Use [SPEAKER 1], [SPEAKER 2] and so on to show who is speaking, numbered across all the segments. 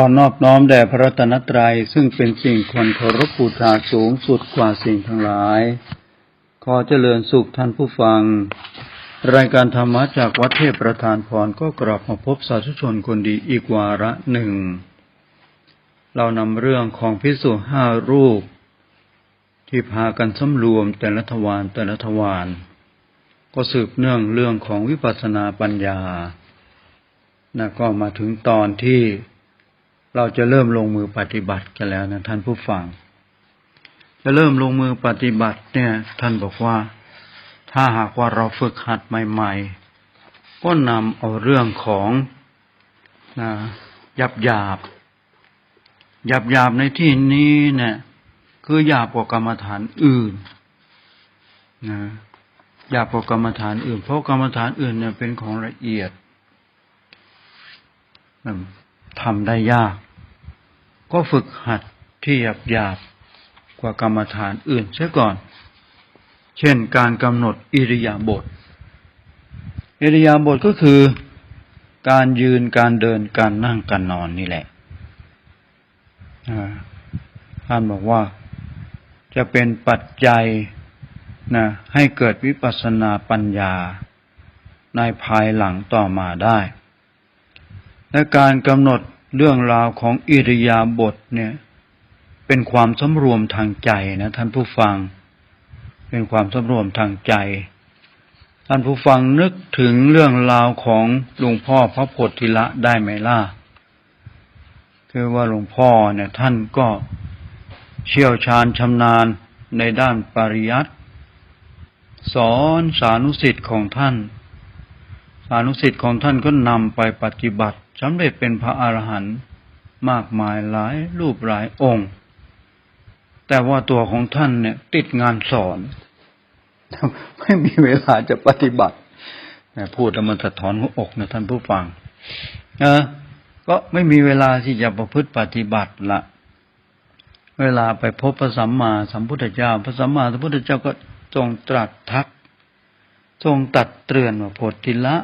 [SPEAKER 1] อนอบน้อมแด่พระรัตนตรัยซึ่งเป็นสิ่งควรเคารพบูชาสูงสุดกว่าสิ่งทั้งหลาย ขอเจริญสุขท่านผู้ฟัง รายการธรรมะจากวัดเทพประธานพรก็กลับมาพบสาธุชนคนดีอีกวาระหนึ่ง เรานำเรื่องของพิสุห้ารูป ที่พากันสำรวมแต่ละทวารแต่ละทวารก็สืบเนื่องเรื่องของวิปัสสนาปัญญานะก็มาถึงตอนที่ เราจะเริ่มลงมือปฏิบัติกันแล้วนะท่านผู้ฟัง จะเริ่มลงมือปฏิบัติเนี่ย ท่านบอกว่า ถ้าหากว่าเราฝึกหัดใหม่ ๆ ก็นำเอาเรื่องของนะหยาบหยาบหยาบหยาบในที่นี้เนี่ยคือหยาบกว่ากรรมฐานอื่นนะหยาบกว่ากรรมฐานอื่น เพราะกรรมฐานอื่นเนี่ยเป็นของละเอียด ทำได้ยาก ก็ฝึกหัดที่หยาบหยาบกว่ากรรมฐานอื่นเสียก่อน เช่นการกำหนดอิริยาบถอิริยาบถก็คือ การยืนการเดินการนั่งการนอนนี่แหละท่านบอกว่า จะเป็นปัจจัยนะให้เกิดวิปัสสนาปัญญาในภายหลังต่อมาได้ และการกำหนดเรื่องราวของอิริยาบถเนี่ย เป็นความสำรวมทางใจนะท่านผู้ฟัง เป็นความสำรวมทางใจ ท่านผู้ฟังนึกถึงเรื่องราวของหลวงพ่อพระโพธิละได้ไหมล่ะคือว่าหลวงพ่อเนี่ย ท่านก็เชี่ยวชาญชำนาญในด้านปริยัติสอนสานุสิทธิ์ของท่าน สานุสิทธิ์ของท่านก็นำไปปฏิบัติ สำเร็จเป็นพระอรหันต์มากมายหลายรูปหลายองค์ แต่ว่าตัวของท่านเนี่ย ติดงานสอน ไม่มีเวลาจะปฏิบัติพูดแล้วมันสะท้อนหัวอกนะท่านผู้ฟังเออก็ไม่มีเวลาที่จะประพฤติปฏิบัติละเวลาไปพบพระสัมมาสัมพุทธเจ้า พระสัมมาสัมพุทธเจ้าก็ทรงตรัสทัก ทรงตัดเตือนว่าโพธิละ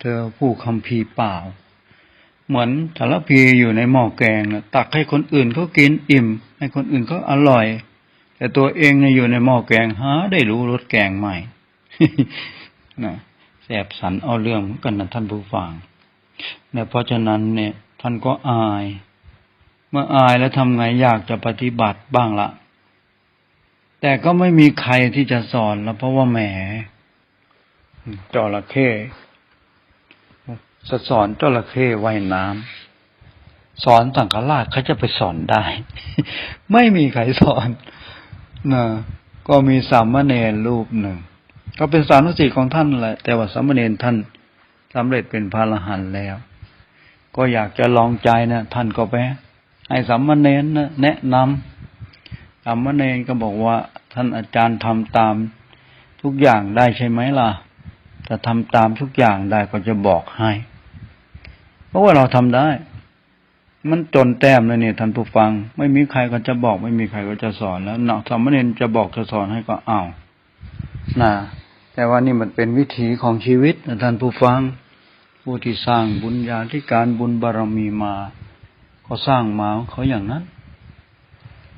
[SPEAKER 1] เธอผู้คำพีเปล่า เหมือนสารพีอยู่ในหม้อแกงตักให้คนอื่นเขากินอิ่ม ให้คนอื่นเขาอร่อย แต่ตัวเองเนี่ยอยู่ในหม้อแกงหาได้รู้รสแกงใหม่นะแสบสันเอาเรื่องกันนะท่านผู้ฟังเนี่ยเพราะฉะนั้นเนี่ย ท่านก็อาย เมื่ออายแล้วทำไงอยากจะปฏิบัติบ้างละแต่ก็ไม่มีใครที่จะสอนแล้วเพราะว่าแหมจระเข้ สอนจระเข้ว่ายน้ำสอนสังฆราชเขาจะไปสอนได้ ไม่มีใครสอนนะก็มีสามเณรรูปหนึ่ง ก็เป็นสานุสิทธิ์ของท่านแหละ แต่ว่าสามเณรท่านสำเร็จเป็นพระอรหันต์แล้ว ก็อยากจะลองใจนะท่านก็ไปให้สามเณรนะแนะนำสามเณรก็บอกว่า ท่านอาจารย์ทำตามทุกอย่างได้ใช่ไหมล่ะถ้าทำตามทุกอย่างได้ก็จะบอกให้ ราะว่าเราทำได้ มันจนแต้มเลยเนี่ยท่านผู้ฟัง ไม่มีใครก็จะบอก ไม่มีใครก็จะสอนแล้วเนาะสามเณรจะบอกจะสอนให้ก็เอานะแต่ว่านี่มันเป็นวิถีของชีวิตท่านผู้ฟัง ผู้ที่สร้างบุญญาธิการบุญบารรมีมาก็สร้างมาเขาอย่างนั้น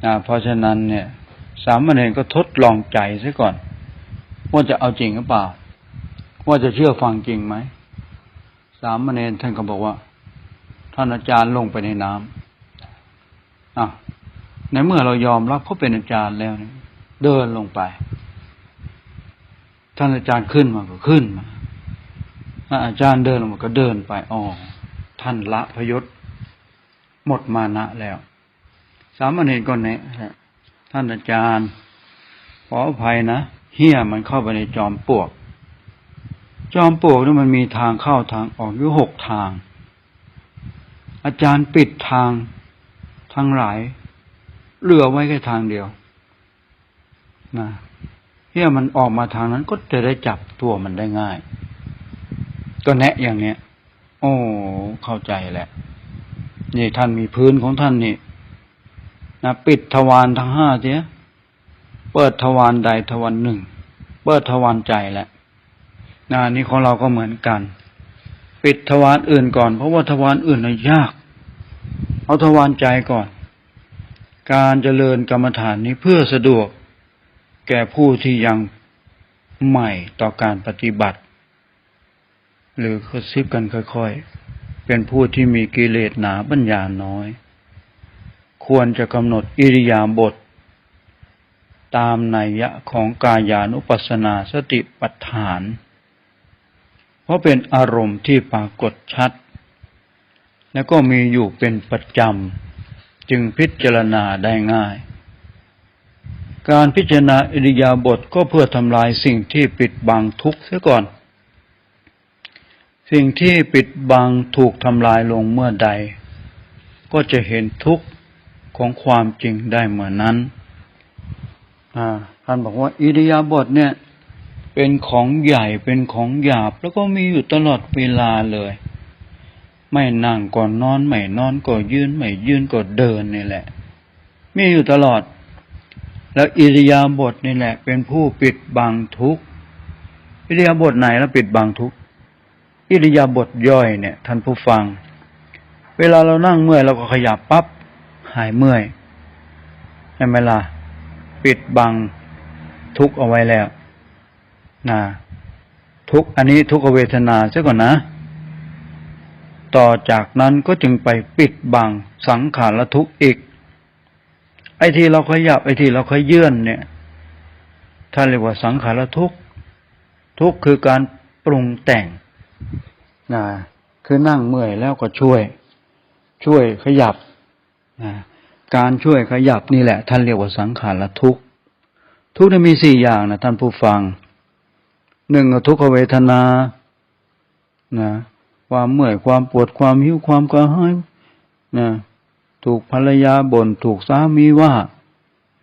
[SPEAKER 1] นะเพราะฉะนั้นเนี่ย สามเณรก็ทดลองใจซะก่อน ว่าจะเอาจริงหรือเปล่า ว่าจะเชื่อฟังจริงไหมสามเณรท่านก็บอกว่าานอาจารย์ลงไปในน้ำอะในเมื่อเรายอมรับเขาเป็นอาจารย์แล้วเนี่ยเดินลงไป ท่านอาจารย์ขึ้นมาก็ขึ้นมาถ้าอาจารย์เดินลงมาก็เดินไปอ๋อท่านละพยศหมดมานะแล้ว สามเณรก็แนะท่านอาจารย์ ขออภัยนะเฮี้ยมันเข้าไปในจอมปลวก จอมปลวกนี่มันมีทางเข้าทางออกอยู่หกทาง อาจารย์ปิดทางทั้งหลาย เหลือไว้แค่ทางเดียวนะเฮี้ยมันออกมาทางนั้นก็จะได้จับตัวมันได้ง่าย ก็แนะอย่างเนี้ย โอ้เข้าใจแหละ นี่ท่านมีพื้นของท่านนี่นะปิดทวารทั้งห้าเสียเปิดทวารใดทวารหนึ่ง เปิดทวารใจแหละนะนี่ของเราก็เหมือนกัน ปิดทวารอื่นก่อน เพราะว่าทวารอื่นน่ะยาก เอาทวารใจก่อน การเจริญกรรมฐานนี้เพื่อสะดวก แก่ผู้ที่ยังใหม่ต่อการปฏิบัติ หรือกระซิบกันค่อยๆ เป็นผู้ที่มีกิเลสหนาปัญญาน้อย ควรจะกำหนดอิริยาบถตามนัยยะของกายานุปัสสนาสติปัฏฐาน ราะเป็นอารมณ์ที่ปรากฏชัด และก็มีอยู่เป็นประจำ จึงพิจารณาได้ง่าย การพิจารณาอิริยาบถก็เพื่อทำลายสิ่งที่ปิดบังทุกข์เสียก่อน สิ่งที่ปิดบังถูกทำลายลงเมื่อใด ก็จะเห็นทุกข์ของความจริงได้เหมือนนั้น อ่าท่านบอกว่าอิริยาบถเนี่ย เป็นของใหญ่เป็นของหยาบ แล้วก็มีอยู่ตลอดเวลาเลย ไม่นั่งก่อนนอนไม่นอนก็ยืนไม่ยืนก็เดินนี่แหละ มีอยู่ตลอด แล้วอิริยาบถนี่แหละ เป็นผู้ปิดบังทุกอิริยาบถไหนแล้วปิดบังทุกอิริยาบถย่อยเนี่ยท่านผู้ฟัง เวลาเรานั่งเมื่อยเราก็ขยับปั๊บหายเมื่อยใช่ไหมล่ะปิดบังทุกเอาไว้แล้ว นะทุกอันนี้ทุกเวทนาซะก่อนนะ ต่อจากนั้นก็จึงไปปิดบังสังขารทุกข์อีก ไอ้ที่เราขยับไอ้ที่เราขยื่นเนี่ยท่านเรียกว่าสังขารทุกข์ทุกข์คือการปรุงแต่งนะคือนั่งเมื่อยแล้วก็ช่วย ช่วยขยับนะการช่วยขยับนี่แหละ ท่านเรียกว่าสังขารทุกข์ทุกข์มีสี่อย่างนะท่านผู้ฟัง หนึ่งทุกขเวทนานะความเมื่อยความปวดความหิวความกระหายนะถูกภรรยาบน่นถูกสามีว่า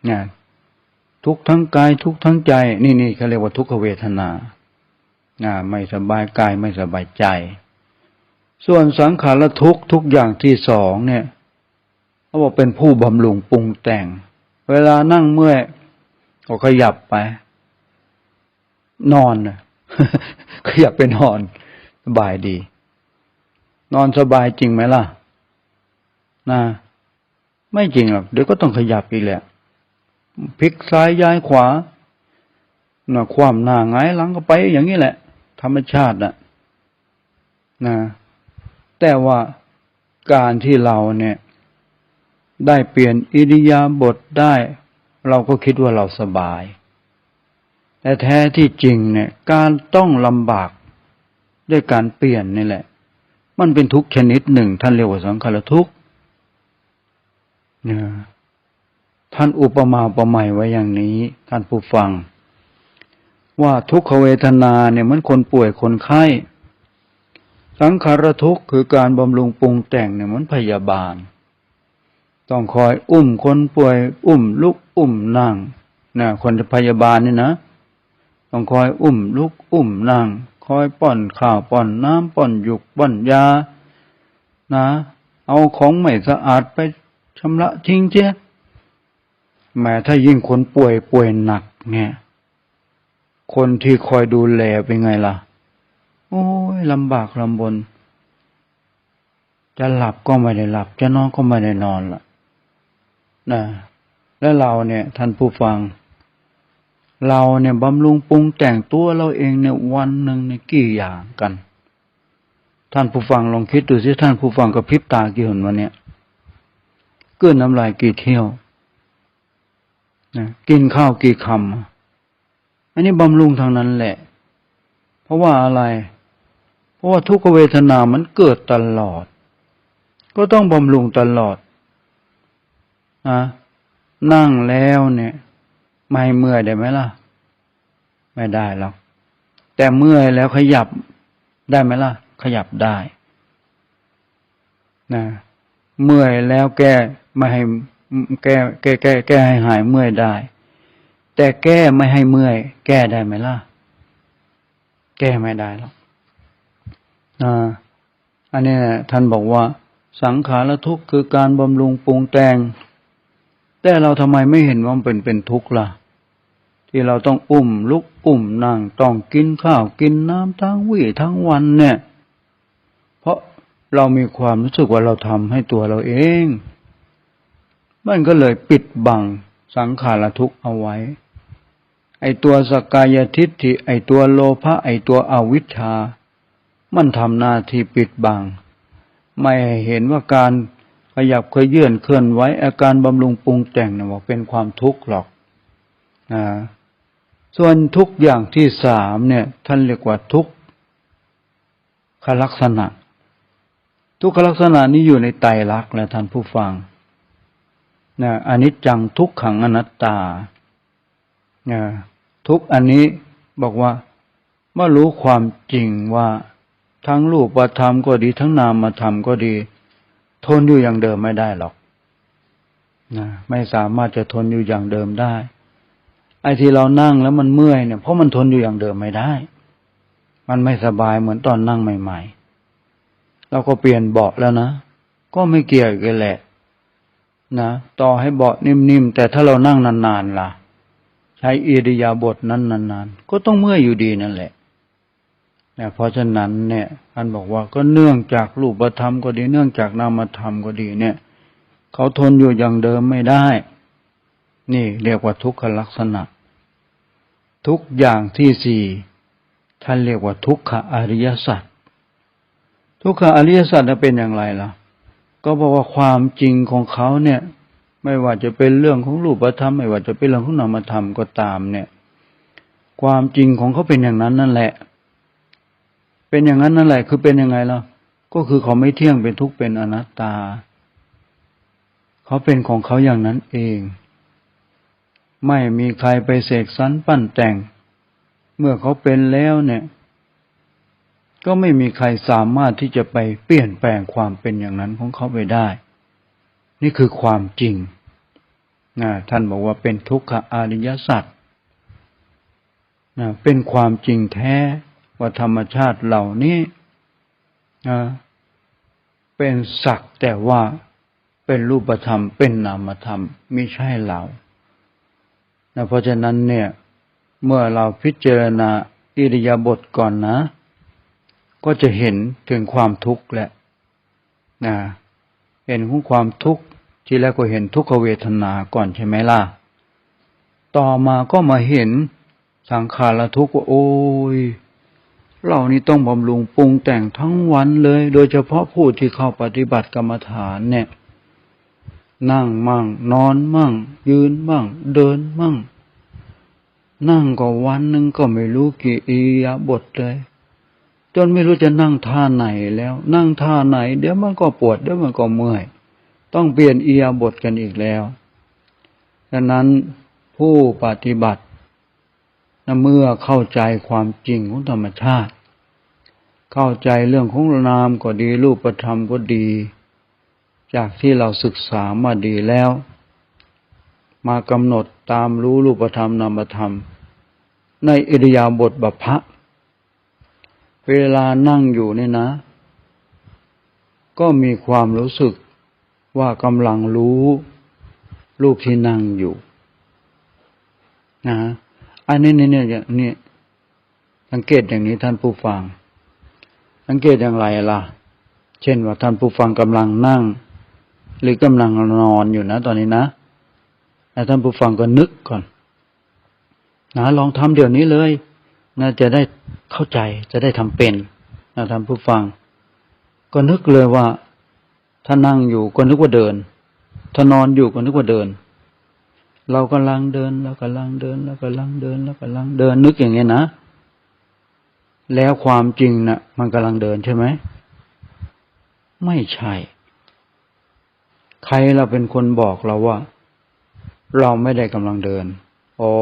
[SPEAKER 1] นะทุกทั้งกายทุกทั้งใจ นี่นี่เขาเรียกว่าทุกขเวทนานะไม่สบายกายไม่สบายใจ ส่วนสังขารทุกทุกอย่างที่สองเนี่ยเขาบอกเป็นผู้บำรุงปรุงแต่ง เวลานั่งเมื่อยก็ขยับไป นอนนะขยับไปนอนสบายดี นอนสบายจริงไหมล่ะนะไม่จริงหรอกเดี๋ยวก็ต้องขยับอีกแหละพลิกซ้ายย้ายขวานะความหน้าหงายหลังก็ไปอย่างนี้แหละ ธรรมชาตินะนะ แต่ว่าการที่เราเนี่ย ได้เปลี่ยนอิริยาบถได้ เราก็คิดว่าเราสบาย แต่แท้ที่จริงเนี่ย การต้องลำบากด้วยการเปลี่ยนนี่แหละ มันเป็นทุกข์ชนิดหนึ่ง ท่านเรียกว่าสังขารทุกข์เนี่ยท่านอุปมาอุปไมยไว้อย่างนี้ ท่านผู้ฟัง ว่าทุกขเวทนาเนี่ยเหมันคนป่วยคนไข้ สังขารทุกข์คือการบำรุงปรุงแต่งเนี่ยเหมันพยาบาล ต้องคอยอุ้มคนป่วย อุ้มลุกอุ้มนั่งนะคนพยาบาลนี่นะ ต้องคอยอุ้มลุกอุ้มนั่งคอยป้อนข้าวป้อนน้ำป้อนหยุกป้อนยา นะ เอาของไม่สะอาดไปชำระทิ้งเจ้แม้ถ้ายิ่งคนป่วยป่วยหนัก เนี่ย คนที่คอยดูแลเป็นไงล่ะ โอ้ยลำบากลำบน จะหลับก็ไม่ได้หลับ จะนอนก็ไม่ได้นอนล่ะนะ แล้วเราเนี่ย ท่านผู้ฟัง เราเนี่ยบำรุงปรุงแต่งตัวเราเองเนี่ยวันหนึ่งในกี่อย่างกัน ท่านผู้ฟังลองคิดดูสิท่านผู้ฟังกระพริบตากี่หนวันเนี้ยเกื้อนน้ำลายกี่เที่ยวนะกินข้าวกี่คำอันนี้บำรุงทางนั้นแหละ เพราะว่าอะไร เพราะว่าทุกเวทนามันเกิดตลอด ก็ต้องบำรุงตลอดนะนั่งแล้วเนี่ย ไม่เมื่อยได้ไหมล่ะ ไม่ได้หรอกแต่เมื่อยแล้วขยับได้ไหมล่ะ ขยับได้นะเมื่อยแล้วแก้ไม่ให้แก้แก้แก้แก้ให้หายเมื่อยได้ แต่แก้ไม่ให้เมื่อย แก้ได้ไหมล่ะ แก้ไม่ได้หรอกอ่าอันนี้ท่านบอกว่า สังขารทุกข์คือการบำรุงปรุงแต่ง แต่เราทำไมไม่เห็นว่ามันเป็นเป็นทุกข์ล่ะ ที่เราต้องอุ้มลุกอุ้มนั่งต้องกินข้าวกินน้ำทั้งวี่ทั้งวันเนี่ย เพราะเรามีความรู้สึกว่าเราทำให้ตัวเราเอง มันก็เลยปิดบังสังขารทุกข์เอาไว้ ไอตัวสกายทิฏฐิไอตัวโลภะไอตัวอวิชชา มันทำหน้าที่ปิดบัง ไม่เห็นว่าการ ขยับเคยื่อนเคลื่อนไหวอาการบำรุงปรุงแต่งนะว่าเป็นความทุกข์หรอกนะส่วนทุกอย่างที่สามเนี่ย ท่านเรียกว่าทุกขลักษณะ ทุกขลักษณะนี้อยู่ในไตรลักษณ์และท่านผู้ฟังนะอันิจจังทุกขังอนัตตานะทุกอันนี้บอกว่าเมื่อรู้ความจริงว่าทั้งรูปธรรมก็ดี ทั้งนามธรรมก็ดี ทนอยู่อย่างเดิมไม่ได้หรอกนะไม่สามารถจะทนอยู่อย่างเดิมได้ ไอ้ที่เรานั่งแล้วมันเมื่อยเนี่ยเพราะมันทนอยู่อย่างเดิมไม่ได้ มันไม่สบายเหมือนตอนนั่งใหม่ ๆ เราก็เปลี่ยนเบาะแล้วนะก็ไม่เกี่ยวกันแหละ นะต่อให้เบาะนิ่มๆแต่ถ้าเรานั่งนานๆล่ะ ใช้อิริยาบถนั้นนานๆก็ต้องเมื่อยอยู่ดีนั่นแหละ นี่ยเพราะฉะนั้นเนี่ยท่านบอกว่าก็เนื่องจากรูปธรรมก็ดี เนื่องจากนามธรรมก็ดีเนี่ย เขาทนอยู่อย่างเดิมไม่ได้ นี่เรียกว่าทุกขลักษณะ ทุกอย่างที่สี่ท่านเรียกว่าทุกขอริยสัจทุกขอริยสัจเป็นอย่างไรล่ะ ก็บอกว่าความจริงของเขาเนี่ย ไม่ว่าจะเป็นเรื่องของรูปธรรมไม่ว่าจะเป็นเรื่องของนามธรรมก็ตามเนี่ย ความจริงของเขาเป็นอย่างนั้นนั่นแหละ เป็นอย่างนั้นนั่นแหละ คือเป็นยังไงล่ะก็คือเขาไม่เที่ยงเป็นทุกข์เป็นอนัตตา เขาเป็นของเขาอย่างนั้นเอง ไม่มีใครไปเสกสรรปั้นแต่ง เมื่อเขาเป็นแล้วเนี่ย ก็ไม่มีใครสามารถที่จะไปเปลี่ยนแปลงความเป็นอย่างนั้นของเขาไปได้ นี่คือความจริงนะท่านบอกว่าเป็นทุกขอริยสัจนะเป็นความจริงแท้ ว่าธรรมชาติเหล่านี้นะเป็นสักแต่ว่าเป็นรูปธรรม เป็นนามธรรมไม่ใช่เรานะเพราะฉะนั้นเนี่ย เมื่อเราพิจารณาอิริยาบถก่อนนะ ก็จะเห็นถึงความทุกข์แหละนะเห็นของความทุกข์ที่แรกก็เห็นทุกขเวทนาก่อนใช่ไหมล่ะ ต่อมาก็มาเห็นสังขารทุกข์ว่าโอ้ย เรานี่ต้องบำรุงปรุงแต่งทั้งวันเลย โดยเฉพาะผู้ที่เข้าปฏิบัติกรรมฐานเนี่ย นั่งมั่ง นอนมั่ง ยืนมั่ง เดินมั่ง นั่งก็วันหนึ่งก็ไม่รู้กี่อียาบทเลย จนไม่รู้จะนั่งท่าไหนแล้ว นั่งท่าไหน เดี๋ยวมันก็ปวดเดี๋ยวมันก็เมื่อย ต้องเปลี่ยนอียาบทกันอีกแล้วดังนั้นผู้ปฏิบัติ เมื่อเข้าใจความจริงของธรรมชาติ เข้าใจเรื่องของนามก็ดีรูปธรรมก็ดี จากที่เราศึกษามาดีแล้ว มากำหนดตามรู้รูปธรรมนามธรรม ในอิริยาบถบัพพะเวลานั่งอยู่นี่นะ ก็มีความรู้สึกว่ากำลังรู้รูปที่นั่งอยู่ นะ อันนี้เนี่ยเนี่ยนี่สังเกตอย่างนี้ท่านผู้ฟัง สังเกตอย่างไรล่ะ เช่นว่าท่านผู้ฟังกำลังนั่ง หรือกำลังนอนอยู่นะ ตอนนี้นะแต่ท่านผู้ฟังก็นึกก่อนนะลองทำเดี๋ยวนี้เลยนะจะได้เข้าใจจะได้ทำเป็นนะท่านผู้ฟัง ก็นึกเลยว่า ถ้านั่งอยู่ก็นึกว่าเดิน ถ้านอนอยู่ก็นึกว่าเดิน เรากำลังเดินเรากำลังเดินเรากำลังเดินเรากำลังเดินนึกอย่างเงี้ยนะ แล้วความจริงนะ่ะ มันกำลังเดินใช่ไหม ไม่ใช่ ใครเราเป็นคนบอกเราว่า เราไม่ได้กำลังเดินอ๋อ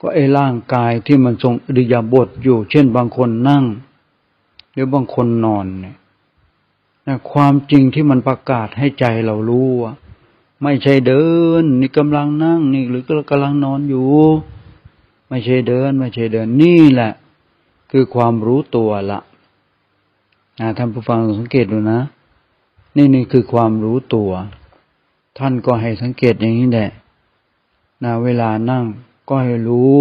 [SPEAKER 1] ก็ไอ้ร่างกายที่มันทรงอริยาบทอยู่ เช่นบางคนนั่ง หรือบางคนนอนเนี่ยความจริงที่มันประกาศให้ใจเรารู้ว่า ไม่ใช่เดิน นี่กำลังนั่งนี่หรือก็กำลังนอนอยู่ ไม่ใช่เดิน ไม่ใช่เดินนี่แหละ คือความรู้ตัวละท่านผู้ฟังสังเกตดูนะ นี่นี่คือความรู้ตัว ท่านก็ให้สังเกตอย่างนี้แหละนะเวลานั่งก็ให้รู้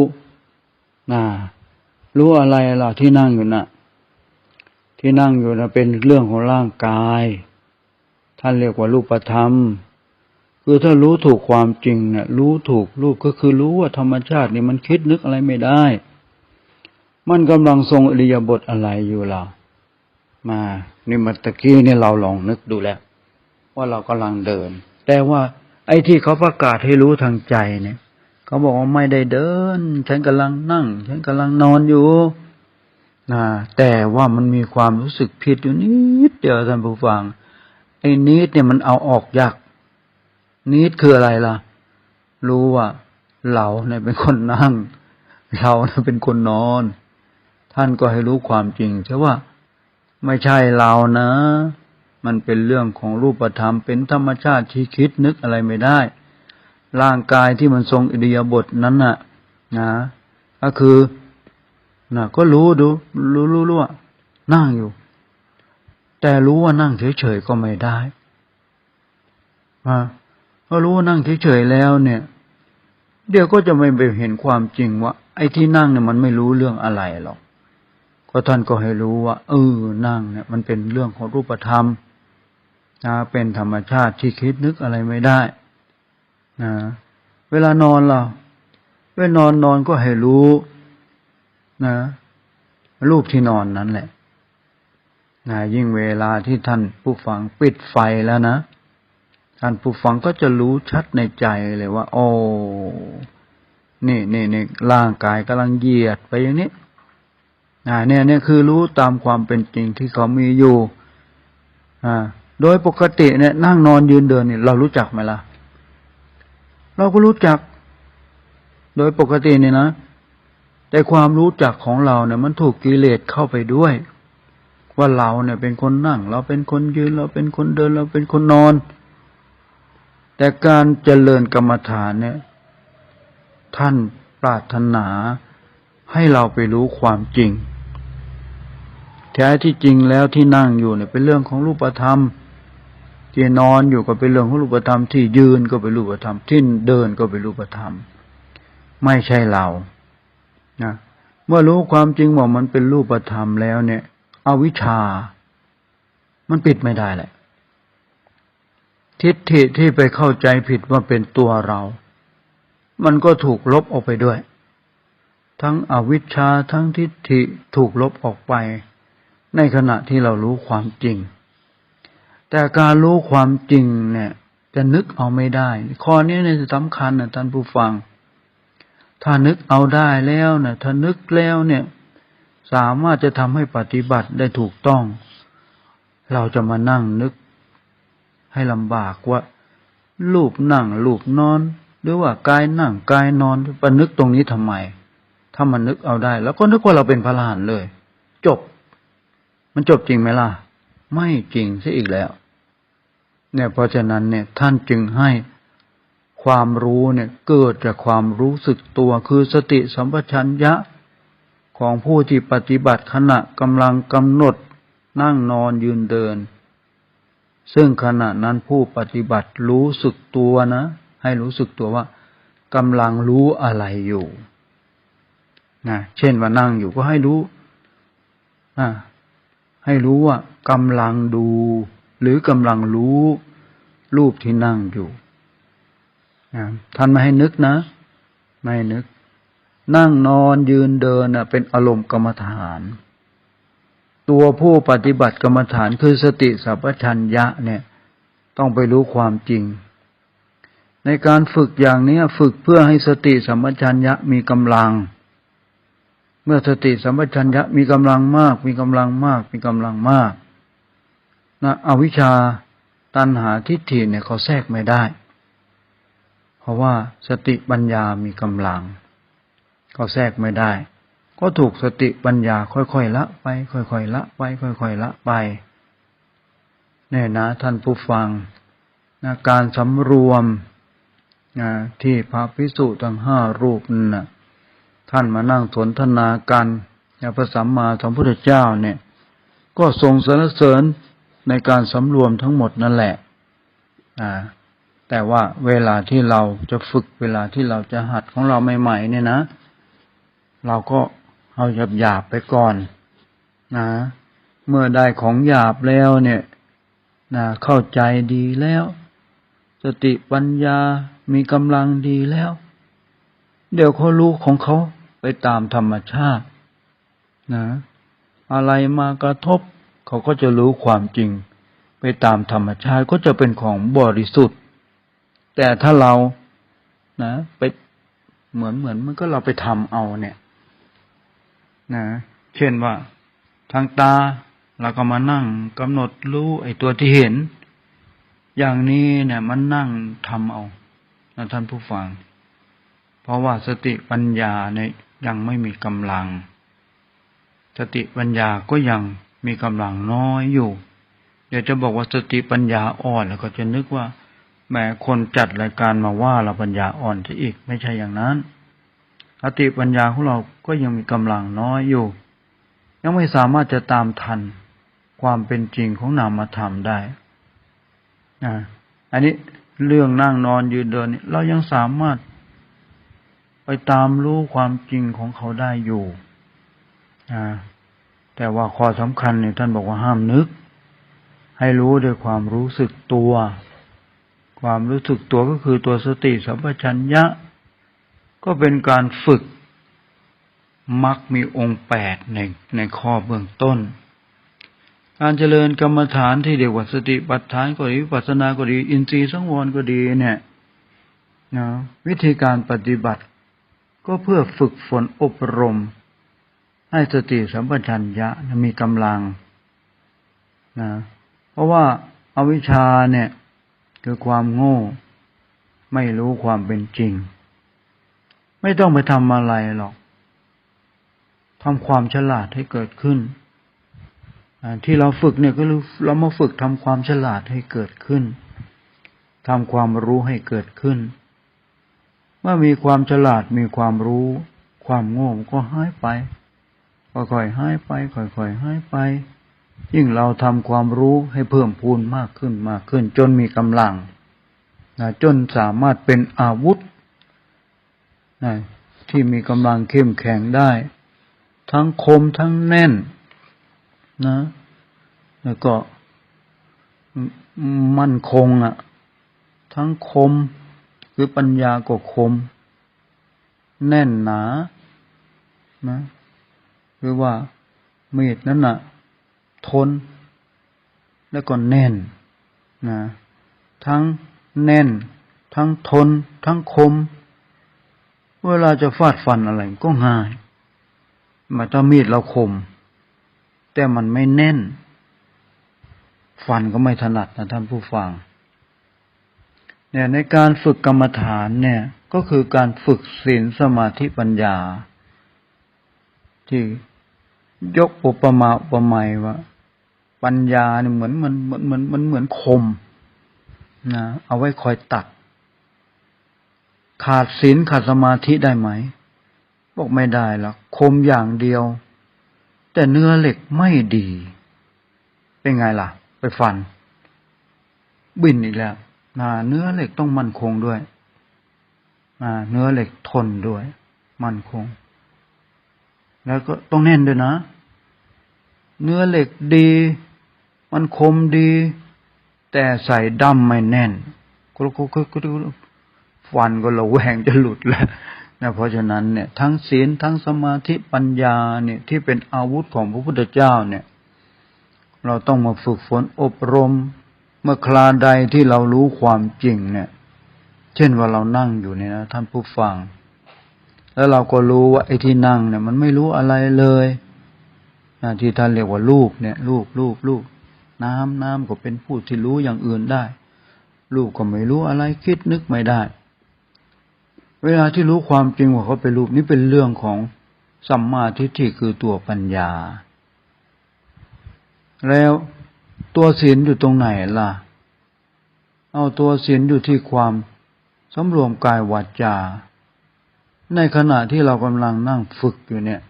[SPEAKER 1] นะรู้อะไรล่ะที่นั่งอยู่นะ่ะ ที่นั่งอยู่นะเป็นเรื่องของร่างกาย ท่านเรียกว่ารูปธรรม คือถ้ารู้ถูกความจริงเนะรู้ถูกรูปก็คือรู้ว่าธรรมชาตินี่มันคิดนึกอะไรไม่ได้ มันกำลังทรงอริยบทอะไรอยู่ล่ะมานี่มันตะกี้นี่เราลองนึกดูแล้ว ว่าเรากำลังเดิน แต่ว่าไอ้ที่เขาประกาศให้รู้ทางใจเนี่ยเขาบอกว่าไม่ได้เดิน ฉันกำลังนั่ง ฉันกำลังนอนอยู่นะแต่ว่ามันมีความรู้สึกผิดอยู่นิดเดียวท่านผู้ฟังไอ้นิดเนี่ยมันเอาออกยาก นิดคืออะไรล่ะ รู้ว่าเราเนี่ยเป็นคนนั่ง เราเนี่ยเป็นคนนอน ท่านก็ให้รู้ความจริงใช่ว่าไม่ใช่เรานะ มันเป็นเรื่องของรูปธรรม เป็นธรรมชาติที่คิดนึกอะไรไม่ได้ ร่างกายที่มันทรงอิริยาบถนั้นน่ะ นะ ก็คือนะก็รู้ดู รู้รู้รู้ว่านั่งอยู่ แต่รู้ว่านั่งเฉยๆก็ไม่ได้อ่า ก็รู้ว่านั่งเฉยๆแล้วเนี่ย เดี๋ยวก็จะไม่ไปเห็นความจริงว่า ไอ้ที่นั่งเนี่ยมันไม่รู้เรื่องอะไรหรอกก็ท่านก็ให้รู้ว่าเออนั่งเนี่ย มันเป็นเรื่องของรูปธรรมนะเป็นธรรมชาติที่คิดนึกอะไรไม่ได้นะเวลานอนเราเวลานอนนอนก็ให้รู้นะรูปที่นอนนั้นแหละนะยิ่งเวลาที่ท่านผู้ฟังปิดไฟแล้วนะ ท่านผู้ฟังก็จะรู้ชัดในใจเลยว่า โอ้นี่นี่นี่ร่างกายกำลังเหยียดไปอย่างนี้อ่าเนี่ยเนี่ยคือรู้ตามความเป็นจริงที่เขามีอยู่ อ่า โดยปกติเนี่ย นั่งนอนยืนเดินเนี่ยเรารู้จักไหมล่ะ เราก็รู้จัก โดยปกติเนี่ยนะแต่ความรู้จักของเราเนี่ยมันถูกกิเลสเข้าไปด้วย ว่าเราเนี่ยเป็นคนนั่ง เราเป็นคนยืนเราเป็นคนเดินเราเป็นคนนอน แต่การเจริญกรรมฐานเนี่ย ท่านปรารถนาให้เราไปรู้ความจริง แท้ที่จริงแล้วที่นั่งอยู่เนี่ยเป็นเรื่องของรูปธรรม ที่นอนอยู่ก็เป็นเรื่องของรูปธรรม ที่ยืนก็เป็นรูปธรรม ที่เดินก็เป็นรูปธรรม ไม่ใช่เรานะเมื่อรู้ความจริงว่ามันเป็นรูปธรรมแล้วเนี่ย อวิชชามันปิดไม่ได้แหละ ทิฏฐิที่ไปเข้าใจผิดว่าเป็นตัวเรา มันก็ถูกลบออกไปด้วย ทั้งอวิชชาทั้งทิฏฐิถูกลบออกไป ในขณะที่เรารู้ความจริง แต่การรู้ความจริงเนี่ยจะนึกเอาไม่ได้ ข้อนี้เนี่ยสำคัญนะท่านผู้ฟัง ถ้านึกเอาได้แล้วนะถ้านึกแล้วเนี่ย สามารถจะทำให้ปฏิบัติได้ถูกต้อง เราจะมานั่งนึก ให้ลำบากว่ารูปนั่งรูปนอน หรือว่ากายนั่งกายนอนปนึกตรงนี้ทำไม ถ้ามันนึกเอาได้ แล้วก็นึกว่าเราเป็นพระอรหันต์เลย จบ มันจบจริงไหมล่ะ ไม่จริงซะอีกแล้ว เนี่ยเพราะฉะนั้นเนี่ยท่านจึงให้ความรู้เนี่ยเกิดจากความรู้สึกตัวคือสติสัมปชัญญะของผู้ที่ปฏิบัติขณะกำลังกำหนดนั่งนอนยืนเดิน ซึ่งขณะนั้นผู้ปฏิบัติรู้สึกตัวนะ ให้รู้สึกตัวว่ากำลังรู้อะไรอยู่นะเช่นว่านั่งอยู่ก็ให้รู้อ่าให้รู้ว่ากำลังดู หรือกำลังรู้รูปที่นั่งอยู่นะท่านไม่ให้นึกนะ ไม่ให้นึก นั่งนอนยืนเดินนะเป็นอารมณ์กรรมฐาน ตัวผู้ปฏิบัติกรรมฐานคือสติสัพพัญญะเนี่ยต้องไปรู้ความจริง ในการฝึกอย่างนี้ฝึกเพื่อให้สติสัมปชัญญะมีกำลัง เมื่อสติสัมปชัญญะมีกำลังมาก มีกำลังมาก มีกำลังมากนะอวิชชาตัณหาทิฏฐิเนี่ยเขาแทรกไม่ได้ เพราะว่าสติปัญญามีกำลังเขาแทรกไม่ได้ ก็ถูกสติปัญญาค่อยๆละไป ค่อยๆละไป ค่อยๆละไปเนี่ยนะท่านผู้ฟังนะการสำรวมนะที่พระพิสุทั้งห้ารูปนั่นนะท่านมานั่งสนทนากันพระสัมมาสัมพุทธเจ้าเนี่ย ก็ทรงสรรเสริญในการสำรวมทั้งหมดนั่นแหละอ่าแต่ว่าเวลาที่เราจะฝึกเวลาที่เราจะหัดของเราใหม่ ๆ เนี่ยนะ เราก็ เอาหยาบๆไปก่อนนะ เมื่อได้ของหยาบแล้วเนี่ยนะเข้าใจดีแล้ว สติปัญญามีกำลังดีแล้ว เดี๋ยวเขารู้ของเขาไปตามธรรมชาติ นะ อะไรมากระทบ เขาก็จะรู้ความจริง ไปตามธรรมชาติก็จะเป็นของบริสุทธิ์ แต่ถ้าเรานะ ไปเหมือนเหมือนมันก็เราไปทำเอาเนี่ย นะเช่นว่าทางตาเราก็มานั่งกำหนดรู้ไอ้ตัวที่เห็น อย่างนี้เนี่ยมันนั่งทำเอานะท่านผู้ฟัง เพราะว่าสติปัญญาเนี่ยยังไม่มีกำลัง สติปัญญาก็ยังมีกำลังน้อยอยู่ เดี๋ยวจะบอกว่าสติปัญญาอ่อนแล้วก็จะนึกว่าแหมคนจัดรายการมาว่าเราปัญญาอ่อนซะอีกไม่ใช่อย่างนั้น สติปัญญาของเราก็ยังมีกำลังน้อยอยู่ ยังไม่สามารถจะตามทันความเป็นจริงของนามธรรมได้นะอันนี้เรื่องนั่งนอนยืนเดินนี่เรายังสามารถไปตามรู้ความจริงของเขาได้อยู่นะแต่ว่าข้อสำคัญเนี่ยท่านบอกว่าห้ามนึก ให้รู้ด้วยความรู้สึกตัว ความรู้สึกตัวก็คือตัวสติสัมปชัญญะ ก็เป็นการฝึกมักมีองค์แปดในในข้อเบื้องต้น การเจริญกรรมฐานที่เรียกว่าสติปัฏฐานก็ดีวิปัสสนาก็ดี อินทรีย์สังวรก็ดีเนี่ยนะวิธีการปฏิบัติ ก็เพื่อฝึกฝนอบรม ให้สติสัมปชัญญะมีกำลังนะเพราะว่าอาวิชชาเนี่ย คือความโง่ ไม่รู้ความเป็นจริง ไม่ต้องไปทำอะไรหรอกทำความฉลาดให้เกิดขึ้นที่เราฝึกเนี่ยก็เรามาฝึกทำความฉลาดให้เกิดขึ้นทำความรู้ให้เกิดขึ้น เมื่อมีความฉลาดมีความรู้ ความโง่ก็หายไปค่อยๆหายไปค่อยๆหายไป ยิ่งเราทำความรู้ให้เพิ่มพูนมากขึ้นมากขึ้น จนมีกำลังนะจนสามารถเป็นอาวุธ ที่มีกำลังเข้มแข็งได้ ทั้งคมทั้งแน่นนะ แล้วก็มั่นคงอะ่ะ ทั้งคมคือปัญญาก็คม แน่นหนานะคือว่ามีดนั้นน่ะ ทน แล้วก็แน่นนะทั้งแน่น ทั้งทน ทั้งคม เวลาจะฟาดฟันอะไรก็ง่ายมาถ้ามีดเราคม แต่มันไม่แน่น ฟันก็ไม่ถนัดนะท่านผู้ฟัง เนี่ยในการฝึกกรรมฐานเนี่ย ก็คือการฝึกศีลสมาธิปัญญา ที่ยกอุปมาอุปไมยว่า ปัญญาเนี่ยเหมือนมันเหมือนเหมือนมันเหมือนคมนะเอาไว้คอยตัด ขาดศีลขาดสมาธิได้ไหม บอกไม่ได้หรอกคมอย่างเดียว แต่เนื้อเหล็กไม่ดี เป็นไงล่ะ ไปฟัน บินอีกแล้วนะเนื้อเหล็กต้องมั่นคงด้วยนะเนื้อเหล็กทนด้วย มั่นคง แล้วก็ต้องแน่นด้วยนะ เนื้อเหล็กดี มันคมดี แต่ใส่ดำไม่แน่นก็ก็ก็ก็ ฟันก็ระแวงจะหลุดแล้วนะเพราะฉะนั้นเนี่ยทั้งศีลทั้งสมาธิปัญญาเนี่ยที่เป็นอาวุธของพระพุทธเจ้าเนี่ย เราต้องมาฝึกฝนอบรม เมื่อคลาใดที่เรารู้ความจริงเนี่ย เช่นว่าเรานั่งอยู่เนี่ยนะท่านผู้ฟัง แล้วเราก็รู้ว่าไอ้ที่นั่งเนี่ย มันไม่รู้อะไรเลยนะที่ท่านเรียกว่าลูกเนี่ยลูกลูกลูกน้ำน้ำก็เป็นผู้ที่รู้อย่างอื่นได้ลูกก็ไม่รู้อะไรคิดนึกไม่ได้ เวลาที่รู้ความจริงว่าเขาเป็นรูปนี้เป็นเรื่องของสัมมาทิฏฐิคือตัวปัญญา แล้วตัวศีลอยู่ตรงไหนล่ะ เอาตัวศีลอยู่ที่ความสำรวมกายวาจา ในขณะที่เรากำลังนั่งฝึกอยู่เนี่ย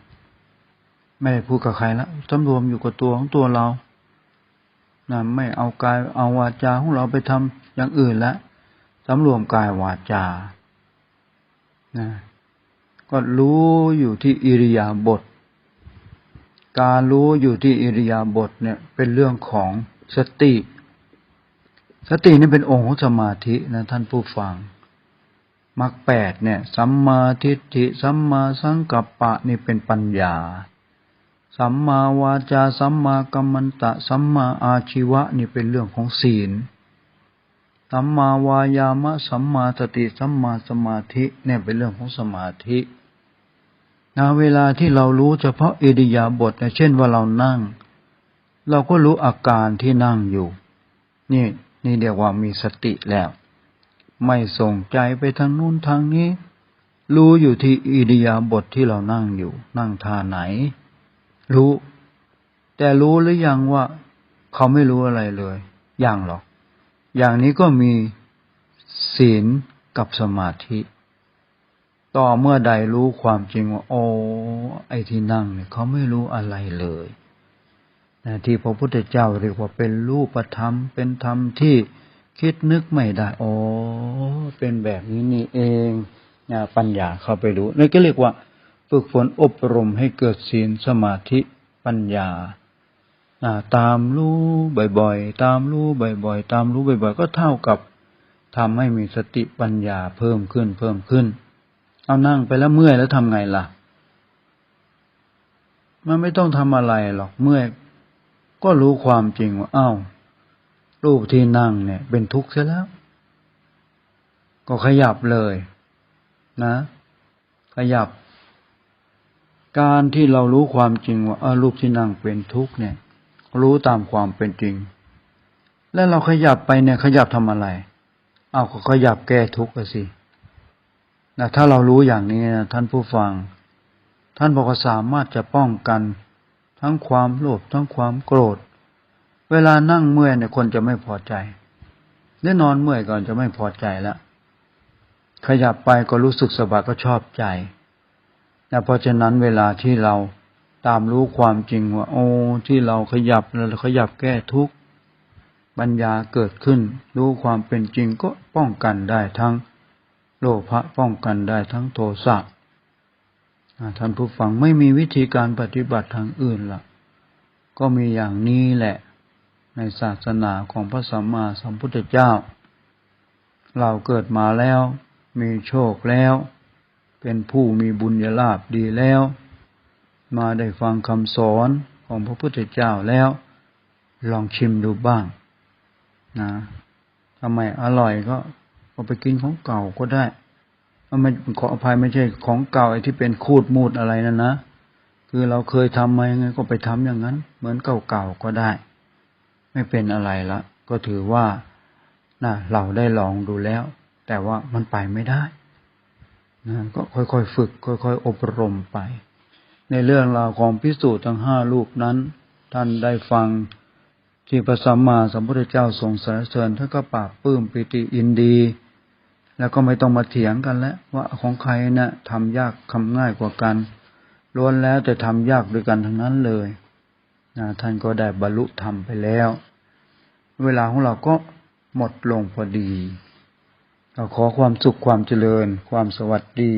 [SPEAKER 1] ไม่ได้พูดกับใครแล้วสำรวมอยู่กับตัวของตัวเรานะไม่เอากายเอาวาจาของเราไปทำอย่างอื่นล้วสำรวมกายวาจา นะก็รู้อยู่ที่อิริยาบถการรู้อยู่ที่อิริยาบถเนี่ย เป็นเรื่องของสติ สตินี่เป็นองค์ของสมาธินะท่านผู้ฟังมรรคแปดเนี่ย สัมมาทิฏฐิสัมมาสังกัปปะนี่เป็นปัญญา สัมมาวาจา สัมมากัมมันตะ สัมมาอาชีวะนี่เป็นเรื่องของศีล สัมมาวายามะสัมมาสติสัมมาสมาธิเนี่ยเป็นเรื่องของสมาธินะเวลาที่เรารู้เฉพาะอิริยาบถเช่นว่าเรานั่ง เราก็รู้อาการที่นั่งอยู่ นี่นี่เรียกว่ามีสติแล้ว ไม่ส่งใจไปทางนู้นทางนี้ รู้อยู่ที่อิริยาบถทที่เรานั่งอยู่ นั่งท่าไหน รู้ แต่รู้หรือยังว่า เขาไม่รู้อะไรเลยยังหรอก อย่างนี้ก็มีศีลกับสมาธิ ต่อเมื่อใดรู้ความจริงว่า โอ้ไอ้ที่นั่งเนี่ยเขาไม่รู้อะไรเลยนะที่พระพุทธเจ้าเรียกว่าเป็นรูปธรรม เป็นธรรมที่คิดนึกไม่ได้ โอ้เป็นแบบนี้นี่เองนะปัญญาเข้าไปรู้นั่นก็เรียกว่า ฝึกฝนอบรมให้เกิดศีลสมาธิปัญญา ตามรู้บ่อยๆ ตามรู้บ่อยๆ ตามรู้บ่อยๆ ก็เท่ากับทำให้มีสติปัญญาเพิ่มขึ้นเพิ่มขึ้น เอานั่งไปแล้วเมื่อยแล้วทำไงล่ะ มันไม่ต้องทำอะไรหรอกเมื่อย ก็รู้ความจริงว่าเอ้ารูปที่นั่งเนี่ย เป็นทุกข์เสียแล้ว ก็ขยับเลย นะ ขยับ การที่เรารู้ความจริงว่าเออรูปที่นั่งเป็นทุกข์เนี่ย รู้ตามความเป็นจริง แล้วเราขยับไปเนี่ยขยับทำอะไร เอาก็ขยับแก้ทุกข์สินะถ้าเรารู้อย่างนี้นะท่านผู้ฟัง ท่านบอกว่าสามารถจะป้องกัน ทั้งความโลภทั้งความโกรธ เวลานั่งเมื่อยเนี่ยคนจะไม่พอใจหรือนอนเมื่อยก่อนจะไม่พอใจแล้วขยับไปก็รู้สึกสบายก็ชอบใจนะเพราะฉะนั้นเวลาที่เรา ตามรู้ความจริงว่า โอ้ที่เราขยับเราขยับแก้ทุกข์ปัญญาเกิดขึ้น รู้ความเป็นจริงก็ป้องกันได้ทั้งโลภะป้องกันได้ทั้งโทสะท่านผู้ฟังไม่มีวิธีการปฏิบัติทางอื่นละ่ะ ก็มีอย่างนี้แหละ ในศาสนาของพระสัมมาสัมพุทธเจ้า เราเกิดมาแล้ว มีโชคแล้ว เป็นผู้มีบุญญาลาภดีแล้ว มาได้ฟังคำสอนของพระพุทธเจ้าแล้ว ลองชิมดูบ้างนะทำไมอร่อยก็ก็ไปกินของเก่าก็ได้ไม่ขออภัยไม่ใช่ของเก่าไอ้ที่เป็นคูดมูดอะไรนั่นนะคือเราเคยทำมายังไงก็ไปทำอย่างนั้น เหมือนเก่าๆก็ได้ ไม่เป็นอะไรละก็ถือว่านะเราได้ลองดูแล้ว แต่ว่ามันไปไม่ได้นะก็ค่อยๆฝึก ค่อยๆอบรมไป ในเรื่องราวของพิสูจน์ทั้งห้าลูกนั้น ท่านได้ฟังที่พระสัมมาสัมพุทธเจ้าทรงสรรเสริญท่านก็ปราบปลื้มปิติอินดี แล้วก็ไม่ต้องมาเถียงกันแล้วว่าของใครนะ่ะทำยากทำง่ายกว่ากันล้วนแล้วแต่ทำยากด้วยกันทั้งนั้นเลยนะท่านก็ได้บรรลุธรรมไปแล้ว เวลาของเราก็หมดลงพอดีเราขอความสุขความเจริญ ความสวัสดี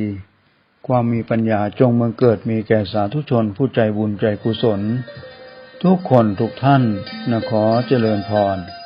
[SPEAKER 1] ความมีปัญญาจงเมืองเกิดมีแก่สาธุชนผู้ใจบุญใจกุศล ทุกคนทุกท่านนะขอเจริญพร